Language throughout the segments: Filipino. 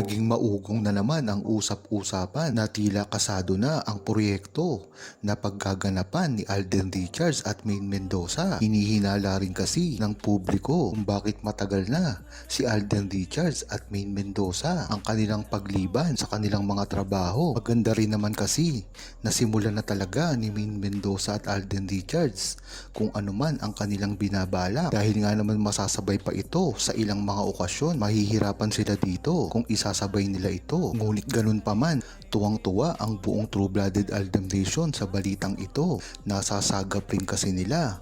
Naging maugong na naman ang usap-usapan na tila kasado na ang proyekto na paggaganapan ni Alden Richards at Maine Mendoza. Hinihinala rin kasi ng publiko kung bakit matagal na si Alden Richards at Maine Mendoza ang kanilang pagliban sa kanilang mga trabaho. Maganda rin naman kasi nasimulan na talaga ni Maine Mendoza at Alden Richards kung ano man ang kanilang binabala dahil nga naman masasabay pa ito sa ilang mga okasyon mahihirapan sila dito kung isasabay nila ito. Ngunit ganun pa man tuwang-tuwa ang buong True-Blooded Aldam Nation sa balitang ito. Nasasagap rin kasi nila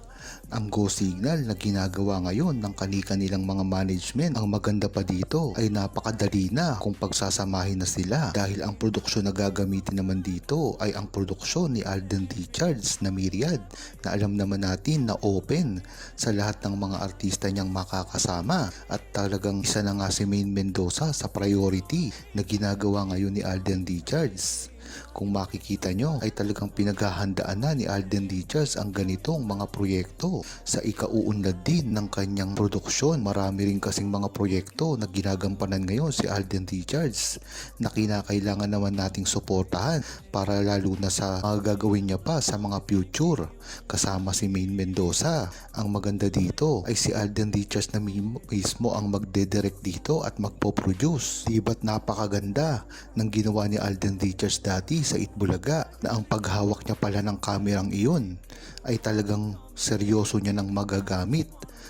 ang go signal na ginagawa ngayon ng kani-kanilang mga management. Ang maganda pa dito ay napakadali na kung pagsasamahin na sila dahil ang produksyon na gagamitin naman dito ay ang produksyon ni Alden Richards na Myriad na alam naman natin na open sa lahat ng mga artista niyang makakasama at talagang isa na nga si Maine Mendoza sa priority na ginagawa ngayon ni Alden Richards. Kung makikita nyo ay talagang pinaghahandaan na ni Alden Richards ang ganitong mga proyekto sa ikauunlad din ng kanyang produksyon. Marami rin kasing mga proyekto na ginagampanan ngayon si Alden Richards na kinakailangan naman nating suportahan para lalo na sa mga gagawin niya pa sa mga future kasama si Maine Mendoza. Ang maganda dito ay si Alden Richards na mi- mismo ang magdedirect dito at magpo-produce. Di ba't napakaganda ng ginawa ni Alden Richards dati sa Itbulaga na ang paghawak niya pala ng kamerang iyon ay talagang seryoso niya nang magagamit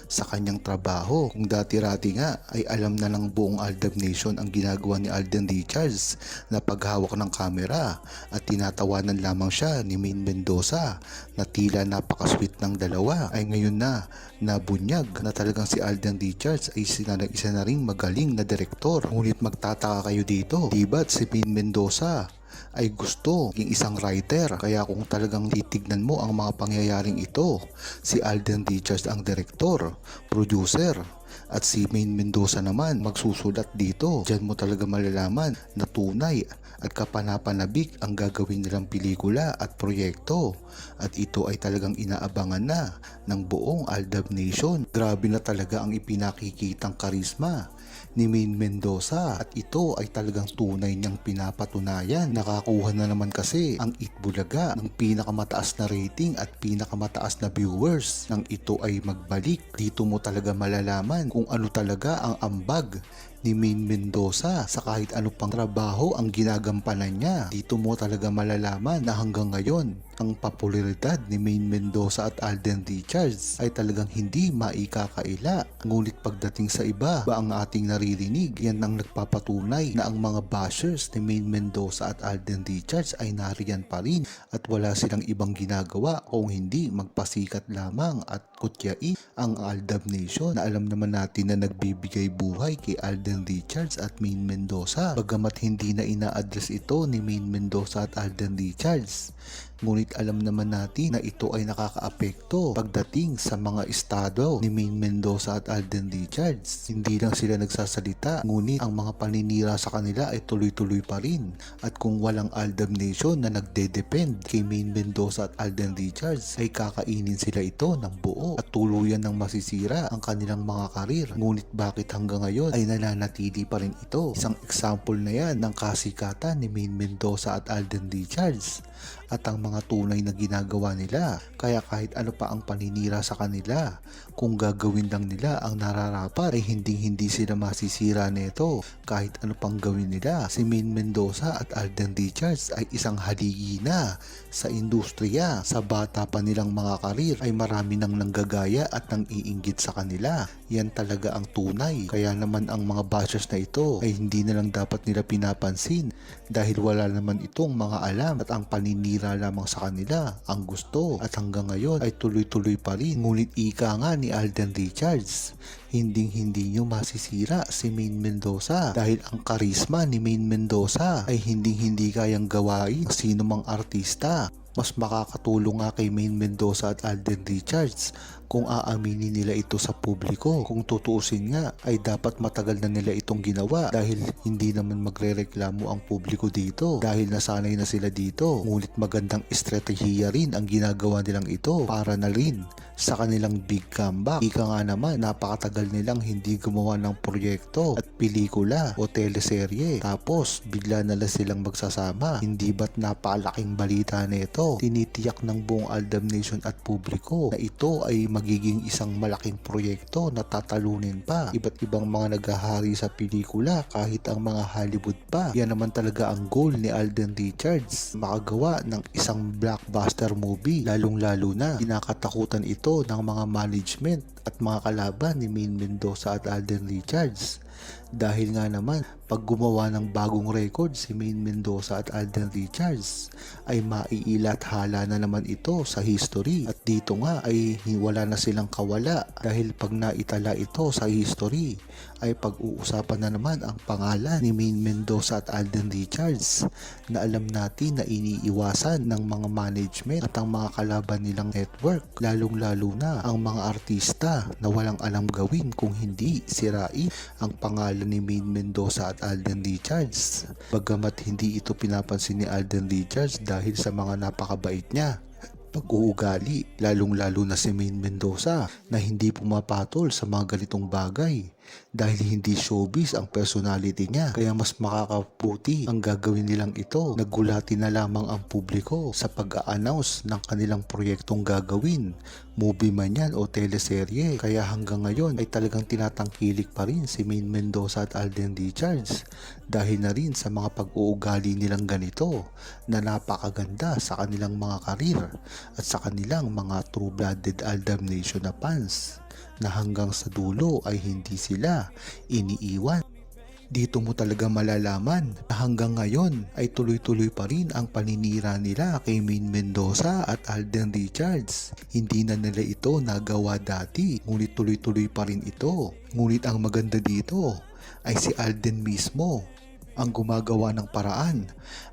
sa kanyang trabaho. Kung dati-rati nga ay alam na ng buong Aldab Nation ang ginagawa ni Alden Richards na paghawak ng kamera at tinatawanan lamang siya ni Maine Mendoza na tila napakasweet ng dalawa ay ngayon na nabunyag na talagang si Alden Richards ay isa na, isa na ring magaling na direktor. Ngunit magtataka kayo dito, di ba't si Maine Mendoza ay gusto ng isang writer. Kaya kung talagang titignan mo ang mga pangyayaring ito, si Alden Richards ang direktor, producer, at si Maine Mendoza naman magsusulat dito. Diyan mo talaga malalaman na tunay at kapanapanabik ang gagawin nilang pelikula at proyekto. At ito ay talagang inaabangan na ng buong Aldab Nation. Grabe na talaga ang ipinakikitang karisma ni Maine Mendoza at ito ay talagang tunay niyang pinapatunayan. Nakakuha na naman kasi ang Itbulaga ng pinakamataas na rating at pinakamataas na viewers. Nang ito ay magbalik, dito mo talaga malalaman kung ano talaga ang ambag ni Maine Mendoza sa kahit ano pang trabaho ang ginagampanan niya. Dito mo talaga malalaman na hanggang ngayon ang popularidad ni Maine Mendoza at Alden Richards ay talagang hindi maikakaila. Ngunit pagdating sa iba, ba ang ating naririnig, yan ang nagpapatunay na ang mga bashers ni Maine Mendoza at Alden Richards ay nariyan pa rin at wala silang ibang ginagawa kung hindi magpasikat lamang at kutyain ang Aldab Nation na alam naman natin na nagbibigay buhay kay Alden Richards at Maine Mendoza bagamat hindi na ina-address ito ni Maine Mendoza at Alden Richards. Ngunit alam naman natin na ito ay nakakaapekto pagdating sa mga estado ni Maine Mendoza at Alden Richards. Hindi lang sila nagsasalita, ngunit ang mga paninira sa kanila ay tuloy-tuloy pa rin. At kung walang Aldab Nation na nagde-depend kay Maine Mendoza at Alden Richards, ay kakainin sila ito ng buo at tuluyan ng masisira ang kanilang mga karir. Ngunit bakit hanggang ngayon ay nananatili pa rin ito? Isang example na yan ng kasikatan ni Maine Mendoza at Alden Richards at ang mga tunay na ginagawa nila. Kaya kahit ano pa ang paninira sa kanila, kung gagawin lang nila ang nararapat ay hindi hindi sila masisira nito. Kahit ano pang gawin nila, si Maine Mendoza at Alden Richards ay isang haligi na sa industriya. Sa bata pa nilang mga karir ay marami nang nanggagaya at nang iinggit sa kanila. Yan talaga ang tunay. Kaya naman ang mga bashers na ito ay hindi na lang dapat nila pinapansin dahil wala naman itong mga alam at ang paninira lamang sa kanila ang gusto at hanggang ngayon ay tuloy-tuloy pa rin. Ngunit ika nga ni Alden Richards, hinding hindi nyo masisira si Maine Mendoza dahil ang karisma ni Maine Mendoza ay hinding hindi kayang gawain sino mang artista Mas makakatulong nga kay Main Mendoza at Alden Richards kung aaminin nila ito sa publiko. Kung tutuusin nga ay dapat matagal na nila itong ginawa dahil hindi naman magrereklamo ang publiko dito dahil nasanay na sila dito. Ngunit magandang estratehiya rin ang ginagawa nilang ito para na rin sa kanilang big comeback. Ika nga naman, napakatagal nilang hindi gumawa ng proyekto at pelikula o teleserye. Tapos, bigla na lang silang magsasama. Hindi ba't napakalaking balita nito? Tinitiyak ng buong Aldam Nation at publiko na ito ay magiging isang malaking proyekto na tatalunin pa. Iba't ibang mga naghahari sa pelikula kahit ang mga Hollywood pa. Yan naman talaga ang goal ni Alden Richards. Makagawa ng isang blockbuster movie. Lalong-lalo na, kinakatakutan ito ng mga management at mga kalaban ni Main Mendoza at Alden Richards. Dahil nga naman, pag gumawa ng bagong record si Main Mendoza at Alden Richards, ay maiilat hala na naman ito sa history. At dito nga ay wala na silang kawala dahil pag naitala ito sa history, ay pag-uusapan na naman ang pangalan ni Main Mendoza at Alden Richards na alam natin na iniiwasan ng mga management at ang mga kalaban nilang network, lalong-lalo na ang mga artista na walang alam gawin kung hindi sirain ang pangalan ni Main Mendoza at Alden Richards. Bagamat hindi ito pinapansin ni Alden Richards dahil sa mga napakabait niya pag-uugali, lalong-lalo na si Main Mendoza na hindi pumapatol sa mga ganitong bagay dahil hindi showbiz ang personality niya kaya mas makakaputi ang gagawin nilang ito. Nagulati na lamang ang publiko sa pag-a-announce ng kanilang proyektong gagawin, movie man yan o teleserye. Kaya hanggang ngayon ay talagang tinatangkilik pa rin si Main Mendoza at Alden Richards dahil na rin sa mga pag-uugali nilang ganito na napakaganda sa kanilang mga karir at sa kanilang mga true-blooded Aldam Nation na fans na hanggang sa dulo ay hindi sila iniiwan. Dito mo talaga malalaman na hanggang ngayon ay tuloy-tuloy pa rin ang paninira nila kay Main Mendoza at Alden Richards. Hindi na nila ito nagawa dati, ngunit tuloy-tuloy pa rin ito. Ngunit ang maganda dito ay si Alden mismo ang gumagawa ng paraan.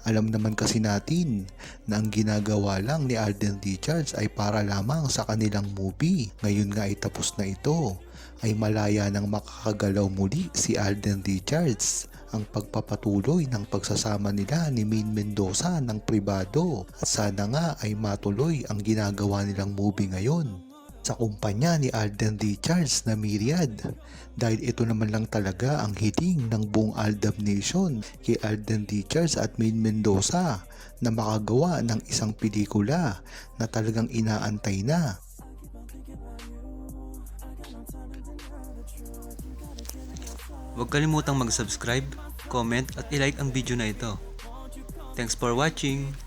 Alam naman kasi natin na ang ginagawa lang ni Alden Richards ay para lamang sa kanilang movie. Ngayon nga ay tapos na ito ay malaya nang makakagalaw muli si Alden Richards ang pagpapatuloy ng pagsasama nila ni Main Mendoza ng pribado at sana nga ay matuloy ang ginagawa nilang movie ngayon sa kumpanya ni Alden Richards na Myriad dahil ito naman lang talaga ang hiling ng buong Aldab Nation kay Alden Richards at Main Mendoza na makagawa ng isang pelikula na talagang inaantay na. Huwag kalimutang mag-subscribe, comment at ilike ang video na ito. Thanks for watching!